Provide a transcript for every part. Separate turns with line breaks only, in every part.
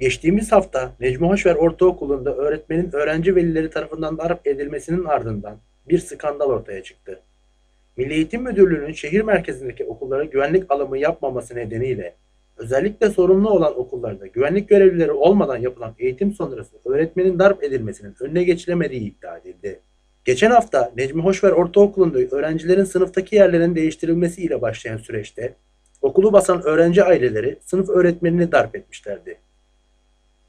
Geçtiğimiz hafta Necmi Hoşver Ortaokulu'nda öğretmenin öğrenci velileri tarafından darp edilmesinin ardından bir skandal ortaya çıktı. Milli Eğitim Müdürlüğü'nün şehir merkezindeki okullara güvenlik alımı yapmaması nedeniyle özellikle sorumlu olan okullarda güvenlik görevlileri olmadan yapılan eğitim sonrası öğretmenin darp edilmesinin önüne geçilemediği iddia edildi. Geçen hafta Necmi Hoşver Ortaokulu'nda öğrencilerin sınıftaki yerlerinin değiştirilmesiyle başlayan süreçte okulu basan öğrenci aileleri sınıf öğretmenini darp etmişlerdi.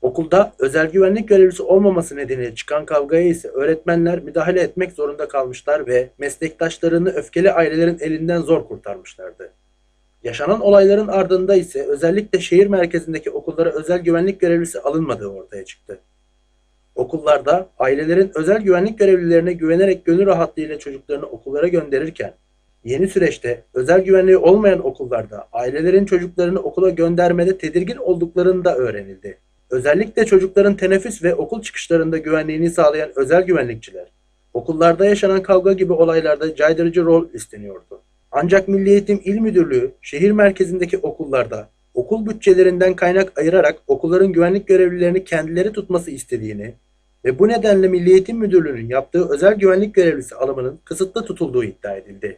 Okulda özel güvenlik görevlisi olmaması nedeniyle çıkan kavgaya ise öğretmenler müdahale etmek zorunda kalmışlar ve meslektaşlarını öfkeli ailelerin elinden zor kurtarmışlardı. Yaşanan olayların ardında ise özellikle şehir merkezindeki okullara özel güvenlik görevlisi alınmadığı ortaya çıktı. Okullarda ailelerin özel güvenlik görevlilerine güvenerek gönül rahatlığıyla çocuklarını okullara gönderirken yeni süreçte özel güvenliği olmayan okullarda ailelerin çocuklarını okula göndermede tedirgin olduklarını da öğrenildi. Özellikle çocukların teneffüs ve okul çıkışlarında güvenliğini sağlayan özel güvenlikçiler, okullarda yaşanan kavga gibi olaylarda caydırıcı rol üstleniyordu. Ancak Milli Eğitim İl Müdürlüğü şehir merkezindeki okullarda okul bütçelerinden kaynak ayırarak okulların güvenlik görevlilerini kendileri tutması istediğini ve bu nedenle Milli Eğitim Müdürlüğü'nün yaptığı özel güvenlik görevlisi alımının kısıtlı tutulduğu iddia edildi.